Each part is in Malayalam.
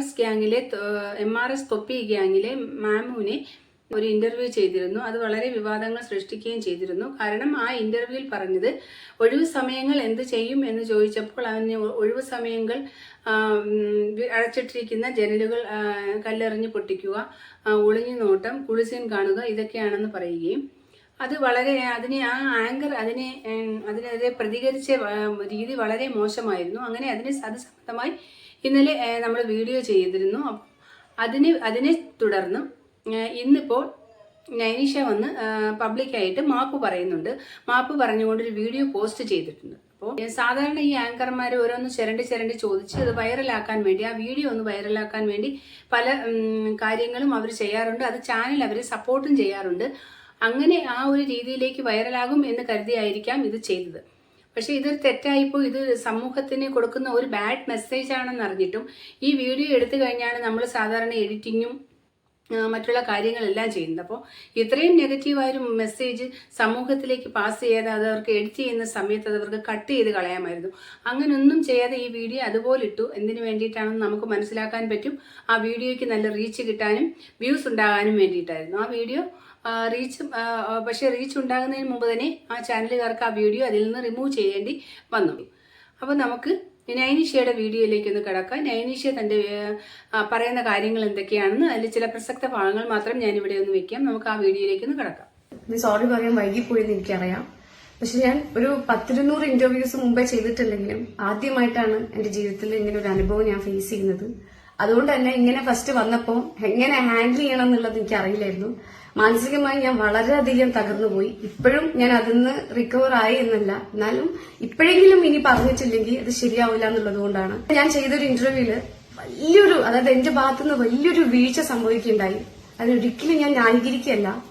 എസ് ഗ്യാങ്ങിലെ എം ആർ എസ് തൊപ്പി ഗ്യാങ്ങിലെ മാമുവിനെ ഒരു ഇന്റർവ്യൂ ചെയ്തിരുന്നു. അത് വളരെ വിവാദങ്ങൾ സൃഷ്ടിക്കുകയും ചെയ്തിരുന്നു. കാരണം ആ ഇന്റർവ്യൂവിൽ പറഞ്ഞത് ഒഴിവു സമയങ്ങൾ എന്ത് ചെയ്യും? എന്ന് ചോദിച്ചപ്പോൾ അവന് ഒഴിവു സമയങ്ങൾ അടച്ചിട്ടിരിക്കുന്ന ജനലുകൾ കല്ലെറിഞ്ഞ് പൊട്ടിക്കുക ഒളിഞ്ഞു നോട്ടം കുളിസീൻ കാണുക ഇതൊക്കെയാണെന്ന് പറയുകയും അത് വളരെ അതിനെ ആ ആങ്കർ അതിനെ അതിനെതിരെ പ്രതികരിച്ച രീതി വളരെ മോശമായിരുന്നു. അങ്ങനെ അതിനെ അത് സംബന്ധമായി ഇന്നലെ നമ്മൾ വീഡിയോ ചെയ്തിരുന്നു. അതിനെ അതിനെ തുടർന്ന് ഇന്നിപ്പോൾ നൈനിഷ വന്ന് പബ്ലിക്കായിട്ട് മാപ്പ് പറയുന്നുണ്ട്. മാപ്പ് പറഞ്ഞുകൊണ്ടൊരു വീഡിയോ പോസ്റ്റ് ചെയ്തിട്ടുണ്ട്. അപ്പോൾ സാധാരണ ഈ ആങ്കർമാർ ഓരോന്ന് ചിരണ്ടി ചിരണ്ടി ചോദിച്ച് അത് വൈറലാക്കാൻ വേണ്ടി ആ വീഡിയോ ഒന്ന് വൈറലാക്കാൻ വേണ്ടി പല കാര്യങ്ങളും അവർ ചെയ്യാറുണ്ട്. അത് ചാനൽ അവർ സപ്പോർട്ടും ചെയ്യാറുണ്ട്. അങ്ങനെ ആ ഒരു രീതിയിലേക്ക് വൈറലാകും എന്ന് കരുതിയായിരിക്കാം ഇത് ചെയ്തത്. പക്ഷേ ഇതൊരു തെറ്റായിപ്പോൾ ഇത് സമൂഹത്തിന് കൊടുക്കുന്ന ഒരു ബാഡ് മെസ്സേജ് ആണെന്ന് അറിഞ്ഞിട്ടും ഈ വീഡിയോ എടുത്തു കഴിഞ്ഞാണ് നമ്മൾ സാധാരണ എഡിറ്റിങ്ങും മറ്റുള്ള കാര്യങ്ങളെല്ലാം ചെയ്യുന്നത്. അപ്പോൾ ഇത്രയും നെഗറ്റീവായൊരു മെസ്സേജ് സമൂഹത്തിലേക്ക് പാസ് ചെയ്യാതെ അത് അവർക്ക് എഡിറ്റ് ചെയ്യുന്ന സമയത്ത് അത് അവർക്ക് കട്ട് ചെയ്ത് കളയാമായിരുന്നു. അങ്ങനെയൊന്നും ചെയ്യാതെ ഈ വീഡിയോ അതുപോലെ ഇട്ടു. എന്തിനു വേണ്ടിയിട്ടാണെന്ന് നമുക്ക് മനസ്സിലാക്കാൻ പറ്റും. ആ വീഡിയോയ്ക്ക് നല്ല റീച്ച് കിട്ടാനും വ്യൂസ് ഉണ്ടാകാനും വേണ്ടിയിട്ടായിരുന്നു. ആ വീഡിയോ റീച്ച് പക്ഷേ റീച്ച് ഉണ്ടാകുന്നതിന് മുമ്പ് തന്നെ ആ ചാനലുകാർക്ക് ആ വീഡിയോ അതിൽ നിന്ന് റിമൂവ് ചെയ്യേണ്ടി വന്നു. അപ്പോൾ നമുക്ക് നൈനിഷയുടെ വീഡിയോയിലേക്ക് ഒന്ന് കിടക്കാം. നൈനിഷ തന്റെ പറയുന്ന കാര്യങ്ങൾ എന്തൊക്കെയാണെന്ന് അതിൽ ചില പ്രസക്ത ഭാഗങ്ങൾ മാത്രം ഞാൻ ഇവിടെ ഒന്ന് വെക്കാം. നമുക്ക് ആ വീഡിയോയിലേക്ക് ഒന്ന് കിടക്കാം. സോറി പറയാൻ വൈകിപ്പോയെന്ന് എനിക്കറിയാം. പക്ഷെ ഞാൻ ഒരു പത്തിരുന്നൂറ് ഇന്റർവ്യൂസ് മുമ്പേ ചെയ്തിട്ടില്ലെങ്കിലും ആദ്യമായിട്ടാണ് എന്റെ ജീവിതത്തിൽ ഇങ്ങനെ ഒരു അനുഭവം ഞാൻ ഫേസ് ചെയ്യുന്നത്. അതുകൊണ്ട് തന്നെ ഇങ്ങനെ ഫസ്റ്റ് വന്നപ്പോൾ എങ്ങനെ ഹാൻഡിൽ ചെയ്യണം എന്നുള്ളത് എനിക്ക് അറിയില്ലായിരുന്നു മാനസികമായി ഞാൻ വളരെയധികം തകർന്നു പോയി ഇപ്പോഴും ഞാൻ അതിൽ നിന്ന് റിക്കവർ ആയി എന്നല്ല. എന്നാലും ഇപ്പോഴെങ്കിലും ഇനി പറഞ്ഞിട്ടില്ലെങ്കിൽ അത് ശരിയാവില്ല എന്നുള്ളത് കൊണ്ടാണ്. ഞാൻ ചെയ്തൊരു ഇന്റർവ്യൂവിൽ വലിയൊരു അതായത് എന്റെ ഭാഗത്തുനിന്ന് വലിയൊരു വീഴ്ച സംഭവിക്കുകയുണ്ടായി. അതിനൊരിക്കലും ഞാൻ ന്യായീകരിക്കുകയല്ല.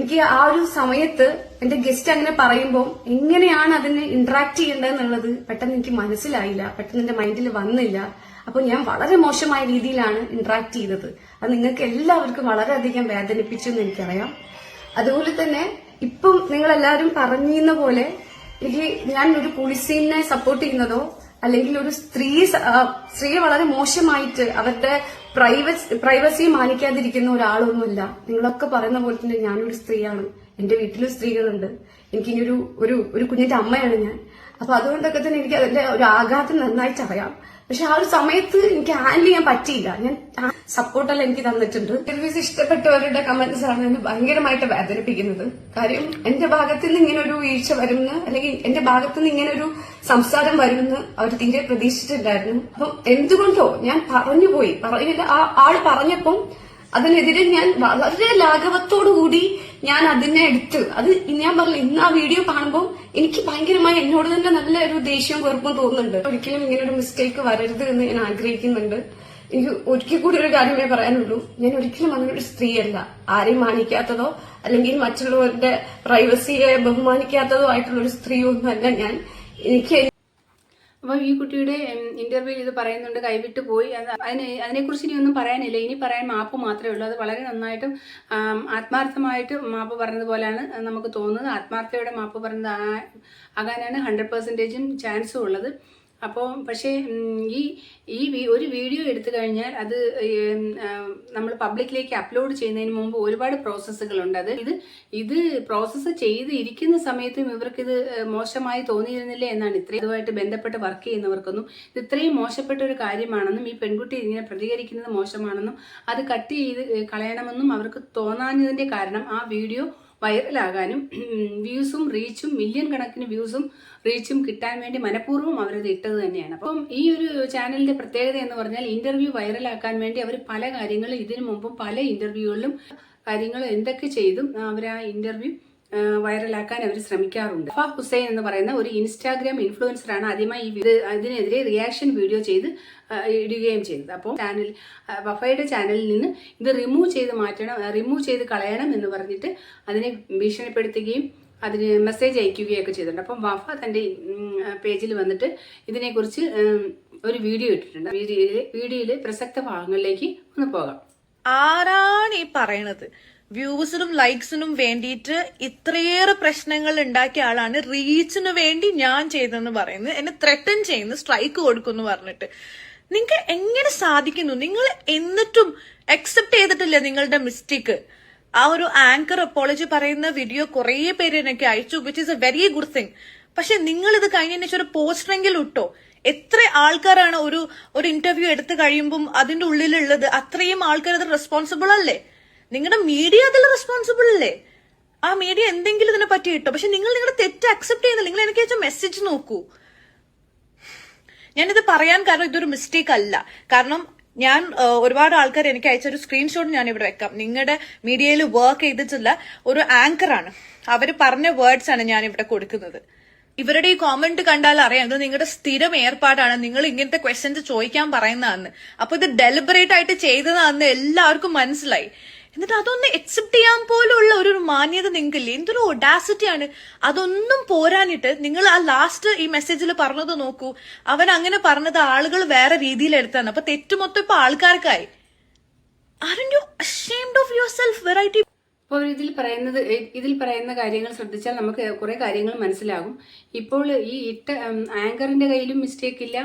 എനിക്ക് ആ ഒരു സമയത്ത് എന്റെ ഗസ്റ്റ് അങ്ങനെ പറയുമ്പോൾ എങ്ങനെയാണ് അതിന് ഇന്ററാക്ട് ചെയ്യേണ്ടതെന്നുള്ളത് പെട്ടെന്ന് എനിക്ക് മനസ്സിലായില്ല പെട്ടെന്ന് എന്റെ മൈൻഡിൽ വന്നില്ല. അപ്പോൾ ഞാൻ വളരെ മോശമായ രീതിയിലാണ് ഇന്ററാക്ട് ചെയ്തത്. അത് നിങ്ങൾക്ക് എല്ലാവർക്കും വളരെയധികം വേദനിപ്പിച്ചു എന്ന് എനിക്കറിയാം. അതുപോലെ തന്നെ ഇപ്പം നിങ്ങൾ എല്ലാവരും പറഞ്ഞിരുന്ന പോലെ എനിക്ക് ഞാൻ ഒരു പുളിസീനെ സപ്പോർട്ട് ചെയ്യുന്നതോ അല്ലെങ്കിൽ ഒരു സ്ത്രീ സ്ത്രീയെ വളരെ മോശമായിട്ട് അവരുടെ പ്രൈവസി പ്രൈവസി മാനിക്കാതിരിക്കുന്ന ഒരാളൊന്നുമില്ല. നിങ്ങളൊക്കെ പറയുന്ന പോലെ തന്നെ ഞാനൊരു സ്ത്രീയാണ്. എന്റെ വീട്ടിലും സ്ത്രീകളുണ്ട്. എനിക്കിനി ഒരു ഒരു ഒരു കുഞ്ഞിന്റെ അമ്മയാണ് ഞാൻ. അപ്പൊ അതുകൊണ്ടൊക്കെ തന്നെ എനിക്ക് അതിന്റെ ഒരു ആഘാതം നന്നായിട്ട് അറിയാം. പക്ഷെ ആ ഒരു സമയത്ത് എനിക്ക് ഹാൻഡിൽ ചെയ്യാൻ പറ്റിയില്ല. ഞാൻ സപ്പോർട്ടെല്ലാം എനിക്ക് തന്നിട്ടുണ്ട്. ഇന്റർവ്യൂസ് ഇഷ്ടപ്പെട്ടവരുടെ കമന്റ്സ് ആണ് എന്നെ ഭയങ്കരമായിട്ട് വേദനിപ്പിക്കുന്നത്. കാര്യം എന്റെ ഭാഗത്ത് നിന്ന് ഇങ്ങനെ ഒരു വീഴ്ച വരുമെന്ന് അല്ലെങ്കിൽ എന്റെ ഭാഗത്ത് നിന്ന് ഇങ്ങനെ ഒരു സംസാരം വരുമെന്ന് അവർ തീരെ പ്രതീക്ഷിച്ചിട്ടുണ്ടായിരുന്നു. അപ്പം എന്തുകൊണ്ടോ ഞാൻ പറഞ്ഞുപോയി പറഞ്ഞില്ല ആ ആൾ പറഞ്ഞപ്പം അതിനെതിരെ ഞാൻ വളരെ ലാഘവത്തോടു കൂടി ഞാൻ അതിനെ എടുത്ത് അത് ഞാൻ പറഞ്ഞു ഇന്ന് ആ വീഡിയോ കാണുമ്പോൾ എനിക്ക് ഭയങ്കരമായി എന്നോട് തന്നെ നല്ല ഒരു ദേഷ്യവും വെറുപ്പും തോന്നുന്നുണ്ട്. ഒരിക്കലും ഇങ്ങനെ ഒരു മിസ്റ്റേക്ക് വരരുത് എന്ന് ഞാൻ ആഗ്രഹിക്കുന്നുണ്ട്. എനിക്ക് ഒരിക്കൽ കൂടി ഒരു കാര്യമേ പറയാനുള്ളൂ. ഞാൻ ഒരിക്കലും അങ്ങനെ ഒരു സ്ത്രീയല്ല. ആരെയും മാനിക്കാത്തതോ അല്ലെങ്കിൽ മറ്റുള്ളവരുടെ പ്രൈവസിയെ ബഹുമാനിക്കാത്തതോ ആയിട്ടുള്ള ഒരു സ്ത്രീയൊന്നുമല്ല ഞാൻ. എനിക്ക് അപ്പോൾ ഈ കുട്ടിയുടെ ഇന്റർവ്യൂവിൽ ഇത് പറയുന്നുണ്ട് കൈവിട്ട് പോയി. അത് അതിനെ അതിനെക്കുറിച്ച് ഒന്നും പറയാനില്ല. ഇനി പറയാൻ മാപ്പ് മാത്രമേ ഉള്ളൂ. അത് വളരെ നന്നായിട്ടും ആത്മാർത്ഥമായിട്ട് മാപ്പ് പറഞ്ഞതുപോലെയാണ് നമുക്ക് തോന്നുന്നത്. ആത്മാർത്ഥയോടെ മാപ്പ് പറഞ്ഞത് ആകാനാണ് ഹൺഡ്രഡ് പെർസെന്റേജും ചാൻസും ഉള്ളത്. അപ്പോൾ പക്ഷേ ഈ ഈ ഒരു വീഡിയോ എടുത്തു കഴിഞ്ഞാൽ അത് നമ്മൾ പബ്ലിക്കിലേക്ക് അപ്ലോഡ് ചെയ്യുന്നതിന് മുമ്പ് ഒരുപാട് പ്രോസസ്സുകളുണ്ട്. അത് ഇത് ഇത് പ്രോസസ്സ് ചെയ്ത് ഇരിക്കുന്ന സമയത്തും ഇവർക്കിത് മോശമായി തോന്നിയിരുന്നില്ല എന്നാണ് ഇത്രയും ഇതുമായിട്ട് ബന്ധപ്പെട്ട് വർക്ക് ചെയ്യുന്നവർക്കൊന്നും. ഇത് ഇത്രയും മോശപ്പെട്ട ഒരു കാര്യമാണെന്നും ഈ പെൺകുട്ടി ഇങ്ങനെ പ്രതികരിക്കുന്നത് മോശമാണെന്നും അത് കട്ട് ചെയ്ത് കളയണമെന്നും അവർക്ക് തോന്നാഞ്ഞതിന്റെ കാരണം ആ വീഡിയോ വൈറലാകാനും വ്യൂസും റീച്ചും മില്യൺ കണക്കിന് വ്യൂസും റീച്ചും കിട്ടാൻ വേണ്ടി മനഃപൂർവം അവരത് ഇട്ടത് തന്നെയാണ്. അപ്പം ഈ ഒരു ചാനലിന്റെ പ്രത്യേകത എന്ന് പറഞ്ഞാൽ ഇന്റർവ്യൂ വൈറലാക്കാൻ വേണ്ടി അവർ പല കാര്യങ്ങളും ഇതിനു മുമ്പും പല ഇന്റർവ്യൂകളിലും കാര്യങ്ങൾ എന്തൊക്കെ ചെയ്തും അവർ ആ ഇന്റർവ്യൂ വൈറലാക്കാൻ അവർ ശ്രമിക്കാറുണ്ട്. ഫാ ഹുസൈൻ എന്ന് പറയുന്ന ഒരു ഇൻസ്റ്റാഗ്രാം ഇൻഫ്ലുവൻസറാണ് ആദ്യമായി ഈ ഇത് ഇതിനെതിരെ റിയാക്ഷൻ വീഡിയോ ചെയ്ത് ഇടുകയും ചെയ്തത്. അപ്പോൾ ചാനൽ വഫയുടെ ചാനലിൽ നിന്ന് ഇത് റിമൂവ് ചെയ്ത് മാറ്റണം റിമൂവ് ചെയ്ത് കളയണം എന്ന് പറഞ്ഞിട്ട് അതിനെ ഭീഷണിപ്പെടുത്തുകയും അതിന് മെസ്സേജ് അയക്കുകയൊക്കെ ചെയ്തിട്ടുണ്ട്. അപ്പം വഫ തന്റെ പേജിൽ വന്നിട്ട് ഇതിനെക്കുറിച്ച് ഒരു വീഡിയോ ഇട്ടിട്ടുണ്ട്. വീഡിയോയിൽ വീഡിയോയിലെ പ്രസക്ത ഭാഗങ്ങളിലേക്ക് ഒന്ന് പോകാം. ആരാണ് ഈ പറയണത്? വ്യൂസിനും ലൈക്സിനും വേണ്ടിയിട്ട് ഇത്രയേറെ പ്രശ്നങ്ങൾ ഉണ്ടാക്കിയ ആളാണ് റീച്ചിന് വേണ്ടി ഞാൻ ചെയ്തെന്ന് പറയുന്നത്. എന്നെ ത്രെട്ടൻ ചെയ്യുന്നു സ്ട്രൈക്ക് കൊടുക്കുന്നു പറഞ്ഞിട്ട്. നിങ്ങൾക്ക് എങ്ങനെ സാധിക്കുന്നു? നിങ്ങൾ എന്നിട്ടും അക്സെപ്റ്റ് ചെയ്തിട്ടില്ല നിങ്ങളുടെ മിസ്റ്റേക്ക് ആ ഒരു ആങ്കർ അപ്പോളജി പറയുന്ന വീഡിയോ കുറെ പേര് എനിക്ക് അയച്ചു which is a very good thing പക്ഷെ നിങ്ങൾ ഇത് കഴിഞ്ഞതിന് ശേഷം ഒരു പോസ്റ്ററെങ്കിലും ഇട്ടോ? എത്ര ആൾക്കാരാണ് ഒരു ഒരു ഇന്റർവ്യൂ എടുത്തു കഴിയുമ്പം അതിന്റെ ഉള്ളിലുള്ളത്? അത്രയും ആൾക്കാർ അത് റെസ്പോൺസിബിൾ അല്ലേ? നിങ്ങളുടെ മീഡിയ അതിൽ റെസ്പോൺസിബിൾ അല്ലേ? ആ മീഡിയ എന്തെങ്കിലും ഇതിനെ പറ്റി ഇട്ടോ? പക്ഷെ നിങ്ങൾ നിങ്ങളുടെ തെറ്റ് അക്സെപ്റ്റ് ചെയ്യുന്നില്ല. നിങ്ങൾ എനിക്ക് അയച്ച മെസ്സേജ് നോക്കൂ. ഞാനിത് പറയാൻ കാരണം ഇതൊരു മിസ്റ്റേക്ക് അല്ല. കാരണം ഞാൻ ഒരുപാട് ആൾക്കാർ എനിക്ക് അയച്ച ഒരു സ്ക്രീൻഷോട്ട് ഞാൻ ഇവിടെ വെക്കാം. നിങ്ങളുടെ മീഡിയയിൽ വർക്ക് ചെയ്തിട്ടുള്ള ഒരു ആങ്കറാണ് അവർ പറഞ്ഞ വേർഡ്സ് ആണ് ഞാൻ ഇവിടെ കൊടുക്കുന്നത്. ഇവരുടെ ഈ കോമന്റ് കണ്ടാൽ അറിയാം. ഇത് നിങ്ങളുടെ സ്ഥിരം ഏർപ്പാടാണ്. നിങ്ങൾ ഇങ്ങനത്തെ ക്വസ്റ്റ്യൻസ് ചോദിക്കാൻ പറയുന്നതാന്ന്. അപ്പൊ ഇത് ഡെലിബറേറ്റ് ആയിട്ട് ചെയ്തതാണെന്ന് എല്ലാവർക്കും മനസ്സിലായി. എന്നിട്ട് അതൊന്ന് അക്സെപ്റ്റ് ചെയ്യാൻ പോലുള്ള ഒരു മാന്യത നിങ്ങൾക്കില്ലേ? എന്തൊരു ഒഡാസിറ്റി ആണ്. അതൊന്നും പോരാനിട്ട് നിങ്ങൾ ആ ലാസ്റ്റ് ഈ മെസ്സേജിൽ പറഞ്ഞത് നോക്കൂ. അവൻ അങ്ങനെ പറഞ്ഞത് ആളുകൾ വേറെ രീതിയിൽ എടുത്താണ്. അപ്പൊ തെറ്റ് മൊത്തം ഇപ്പൊ ആൾക്കാർക്കായി. ഓഫ് യുവർ സെൽഫ് വെറൈറ്റി അപ്പോൾ ഇതിൽ പറയുന്നത് ഇതിൽ പറയുന്ന കാര്യങ്ങൾ ശ്രദ്ധിച്ചാൽ നമുക്ക് കുറേ കാര്യങ്ങൾ മനസ്സിലാകും. ഇപ്പോൾ ഈ ഇട്ട ആങ്കറിന്റെ കയ്യിലും മിസ്റ്റേക്ക് ഇല്ല.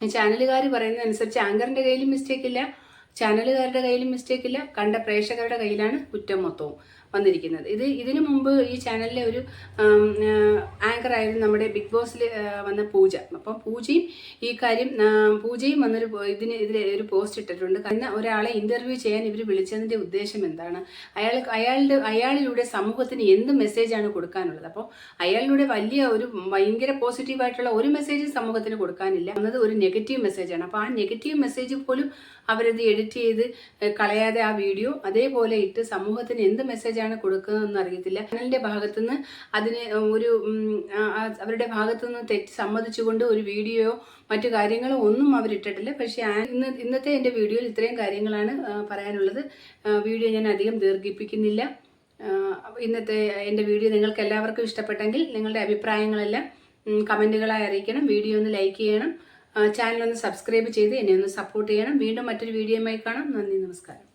ചാനലുകാർ പറയുന്നതനുസരിച്ച് ആങ്കറിന്റെ കയ്യിലും മിസ്റ്റേക്ക് ഇല്ല. ചാനലുകാരുടെ കയ്യിലും മിസ്റ്റേക്കില്ല കണ്ട പ്രേക്ഷകരുടെ കയ്യിലാണ് കുറ്റം മൊത്തവും. വന്നിരിക്കുന്നത്. ഇത് ഇതിനു മുമ്പ് ഈ ചാനലിലെ ഒരു ആങ്കർ ആയിരുന്നു നമ്മുടെ ബിഗ് ബോസിൽ വന്ന പൂജ. അപ്പം പൂജയും ഈ കാര്യം പൂജയും വന്നൊരു ഇതിന് ഇതിൽ ഒരു പോസ്റ്റ് ഇട്ടിട്ടുണ്ട്. കാരണം ഒരാളെ ഇന്റർവ്യൂ ചെയ്യാൻ ഇവർ വിളിച്ചതിന്റെ ഉദ്ദേശം എന്താണ്? അയാൾ അയാളുടെ അയാളിലൂടെ സമൂഹത്തിന് എന്ത് മെസ്സേജാണ് കൊടുക്കാനുള്ളത്? അപ്പോൾ അയാളിലൂടെ വലിയ ഒരു ഭയങ്കര പോസിറ്റീവായിട്ടുള്ള ഒരു മെസ്സേജ് സമൂഹത്തിന് കൊടുക്കാനില്ല. എന്നത് ഒരു നെഗറ്റീവ് മെസ്സേജാണ് അപ്പോൾ ആ നെഗറ്റീവ് മെസ്സേജ് പോലും അവരത് എഡിറ്റ് ചെയ്ത് കളയാതെ ആ വീഡിയോ അതേപോലെ ഇട്ട് സമൂഹത്തിന് എന്ത് മെസ്സേജാണ് കൊടുക്കുന്നതെന്ന് അറിയത്തില്ല. ചാനലിന്റെ ഭാഗത്തുനിന്ന് അതിന് ഒരു അവരുടെ ഭാഗത്തുനിന്ന് തെറ്റ് സമ്മതിച്ചുകൊണ്ട് ഒരു വീഡിയോ മറ്റു കാര്യങ്ങളോ ഒന്നും അവരിട്ടിട്ടില്ല പക്ഷേ ഇന്ന് ഇന്നത്തെ എന്റെ വീഡിയോയിൽ ഇത്രയും കാര്യങ്ങളാണ് പറയാനുള്ളത്. വീഡിയോ ഞാൻ അധികം ദീർഘിപ്പിക്കുന്നില്ല. ഇന്നത്തെ എന്റെ വീഡിയോ നിങ്ങൾക്ക് എല്ലാവർക്കും ഇഷ്ടപ്പെട്ടെങ്കിൽ നിങ്ങളുടെ അഭിപ്രായങ്ങളെല്ലാം കമന്റുകളായി അറിയിക്കണം. വീഡിയോ ഒന്ന് ലൈക്ക് ചെയ്യണം. ചാനൽ ഒന്ന് സബ്സ്ക്രൈബ് ചെയ്ത് എന്നെ ഒന്ന് സപ്പോർട്ട് ചെയ്യണം. വീണ്ടും മറ്റൊരു വീഡിയോയുമായി കാണാം. നന്ദി നമസ്കാരം.